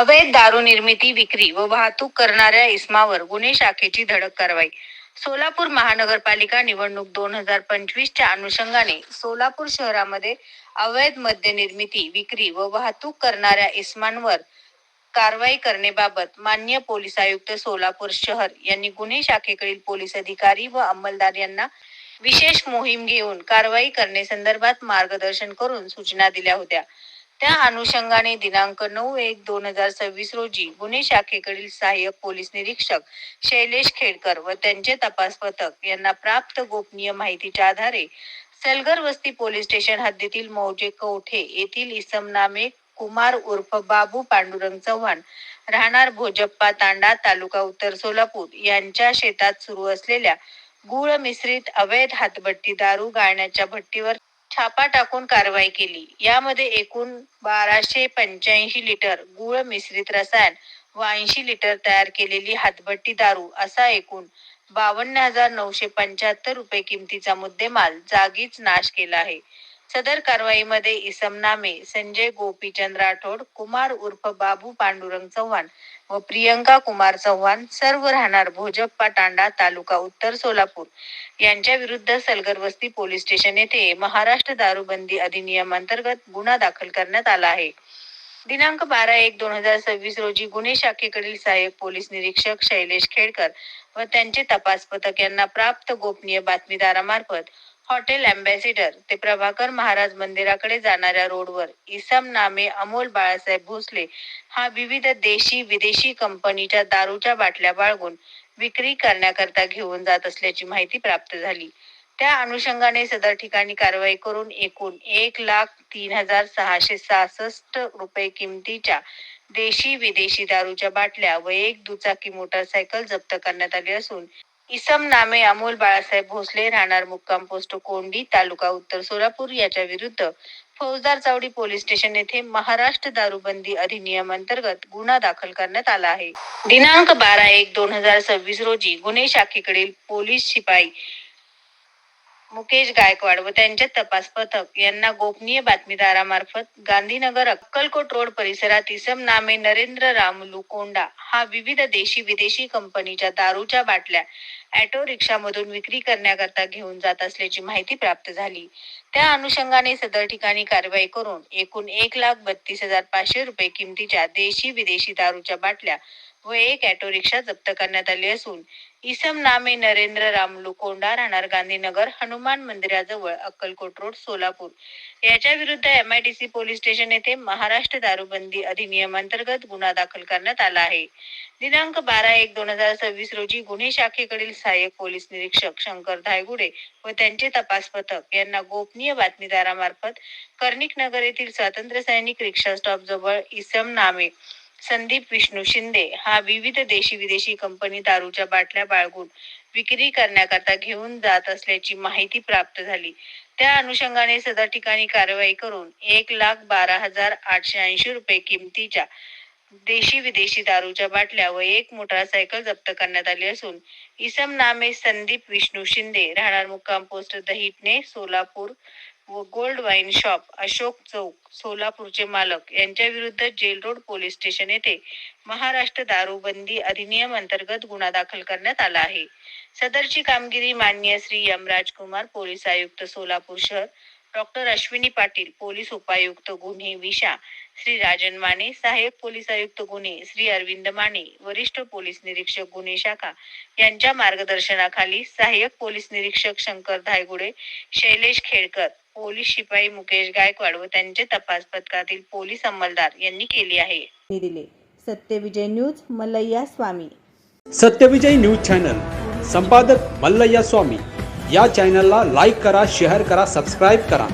अवैध दारू निर्मिती विक्री व वाहतूक करणाऱ्या इस्मावर गुन्हे शाखेची धडक कारवाई. सोलापूर महानगरपालिका निवडणूक दोन हजार पंचवीसच्या अनुषंगाने सोलापूर शहरामध्ये अवैध मद्य निर्मिती विक्री व वाहतूक करणाऱ्या इस्मांवर कारवाई करण्याबाबत मान्य पोलीस आयुक्त सोलापूर शहर यांनी गुन्हे शाखेकडील पोलीस अधिकारी व अंमलदार यांना विशेष मोहीम घेऊन कारवाई करण्यासंदर्भात मार्गदर्शन करून सूचना दिल्या होत्या. त्या अनुषंगाने दिनांक नऊ एक दोन हजार सव्वीस रोजी गुन्हे शाखेकडील सहाय्यक पोलीस निरीक्षक शैलेश खेडकर व त्यांचे तपास पथक यांना प्राप्त गोपनीय माहितीच्या आधारे सलगर वस्ती पोलीस स्टेशन हद्दीतील मौजे कवठे येथील इसम नामे कुमार उर्फ बाबू पांडुरंग चव्हाण राहणार भोजप्पा तांडा तालुका उत्तर सोलापूर यांच्या शेतात सुरू असलेल्या गुळ मिश्रित अवैध हातभट्टी दारू गाळण्याच्या भट्टीवर छापा टाकून कारवाई केली. यामध्ये एकूण बाराशे पंच्याऐंशी लिटर गुळ मिश्रित रसायन व ऐंशी लिटर तयार केलेली हातभट्टी दारू असा एकूण बावन्न हजार नऊशे पंच्याहत्तर रुपये किमतीचा मुद्देमाल जागीच नाश केला आहे. सदर कारवाईमध्ये इसम नामे संजय गोपीचंद राठोड कुमार उर्फ बाबू पांडुरंग चव्हाण व प्रियंका कुमार चव्हाण सर्व राहणार भोजप्पा तांडा तालुका उत्तर सोलापूर. यांच्या विरुद्ध सलगरवस्ती पोलीस स्टेशन येथे महाराष्ट्र दारूबंदी अधिनियम अंतर्गत गुन्हा दाखल करण्यात आला आहे. दिनांक बारा एक दोन हजार सव्वीस रोजी गुन्हे शाखेकडील सहाय्यक पोलीस निरीक्षक शैलेश खेडकर व त्यांचे तपास पथक यांना प्राप्त गोपनीय बातमीदारामार्फत हॉटेल अँबॅसिडर ते प्रभाकर महाराज मंदिराकडे जाणाऱ्या रोडवर इसम नामे अमोल बाळासाहेब भोसले हा विविध देशी विदेशी कंपनीच्या दारूच्या बाटल्या बाळगून विक्री करण्याकरता घेऊन जात असल्याची माहिती प्राप्त झाली. त्या अनुषंगाने सदर ठिकाणी कारवाई करून एकूण एक लाख तीन हजार सहाशे सहासष्ट रुपये किमतीच्या देशी विदेशी दारूच्या बाटल्या व एक दुचाकी मोटारसायकल जप्त करण्यात आली असून इसम नामे अमोल बाळासाहेब भोसले राहणार मुक्काम पोस्ट कोंडी तालुका उत्तर सोलापूर. याच्या विरुद्ध फौजदार चावडी पोलीस स्टेशन येथे महाराष्ट्र दारूबंदी अधिनियम अंतर्गत गुन्हा दाखल करण्यात आला आहे. दिनांक बारा एक दोन हजार सव्वीस रोजी गुन्हे शाखेकडील पोलीस शिपाई मुकेश गायकवाड व त्यांचे तपास पथक यांना गोपनीय बातमीदारामार्फत गांधीनगर अक्कलकोट रोड परिसरात इसम नामे नरेंद्र रामलू कोंडा हा विविध देशी विदेशी कंपनीच्या दारूच्या बाटल्या ऑटो रिक्षामधून विक्री करण्याकरता घेऊन जात असल्याची माहिती प्राप्त झाली. त्या अनुषंगाने सदर ठिकाणी कारवाई करून एकूण एक लाख बत्तीस हजार पाचशे रुपये किमतीच्या देशी विदेशी दारूच्या बाटल्या व एक ऑटो रिक्षा जप्त करण्यात आली असून इसम नामे नरेंद्र रामलू कोंडा राहणार गांधीनगर हनुमान मंदिराजवळ अक्कलकोट रोड सोलापूर. याच्या विरुद्ध M I D C police station येथे महाराष्ट्र दारूबंदी अधिनियमांतर्गत गुन्हा दाखल करण्यात आला आहे. दिनांक बारा एक दोन हजार सव्वीस रोजी गुन्हे शाखेकडील सहाय्यक पोलीस निरीक्षक शंकर धायगुडे व त्यांचे तपास पथक यांना गोपनीय बातमीदारामार्फत कर्णिक नगर येथील स्वातंत्र्य सैनिक रिक्षा स्टॉप जवळ इसम नामे संदीप विष्णू शिंदे हा विविध देशी विदेशी कंपनी दारूच्या बाटल्या बाळगून विक्री करण्याकरता घेऊन जात असल्याची माहिती प्राप्त झाली. त्या अनुषंगाने सदर ठिकाणी कारवाई करून एक लाख बारा हजार आठशे ऐंशी रुपये किमतीच्या देशी विदेशी दारूच्या बाटल्या व एक मोटारसायकल जप्त करण्यात आली असून इसम नामे संदीप विष्णू शिंदे राहणार मुक्काम पोस्ट दहिटणे सोलापूर व gold wine shop Ashok Chowk सोलापूरचे मालक यांच्या विरुद्ध जेल रोड पोलीस स्टेशन येथे महाराष्ट्र दारूबंदी अधिनियम अंतर्गत गुन्हा दाखल करण्यात आला आहे. सदरची कामगिरी माननीय श्री यमराज कुमार पोलीस आयुक्त सोलापूर शहर डॉक्टर अश्विनी पाटील पोलीस उपायुक्त गुन्हे विशा श्री राजन माने सहाय्यक पोलीस आयुक्त गुन्हे श्री अरविंद माने वरिष्ठ पोलीस निरीक्षक गुन्हे शाखा यांच्या मार्गदर्शनाखाली सहाय्यक पोलीस निरीक्षक शंकर धायगुडे शैलेश खेडकर पोलीस शिपाई मुकेश गायकवाड व त्यांचे तपास पथकातील पोलीस अंमलदार यांनी केली आहे. दिले. Satyavijay news Mallayya Swami. Satyavijay news channel. संपादक मल्लय्या स्वामी. या चॅनलला लाईक करा शेअर करा सबस्क्राईब करा.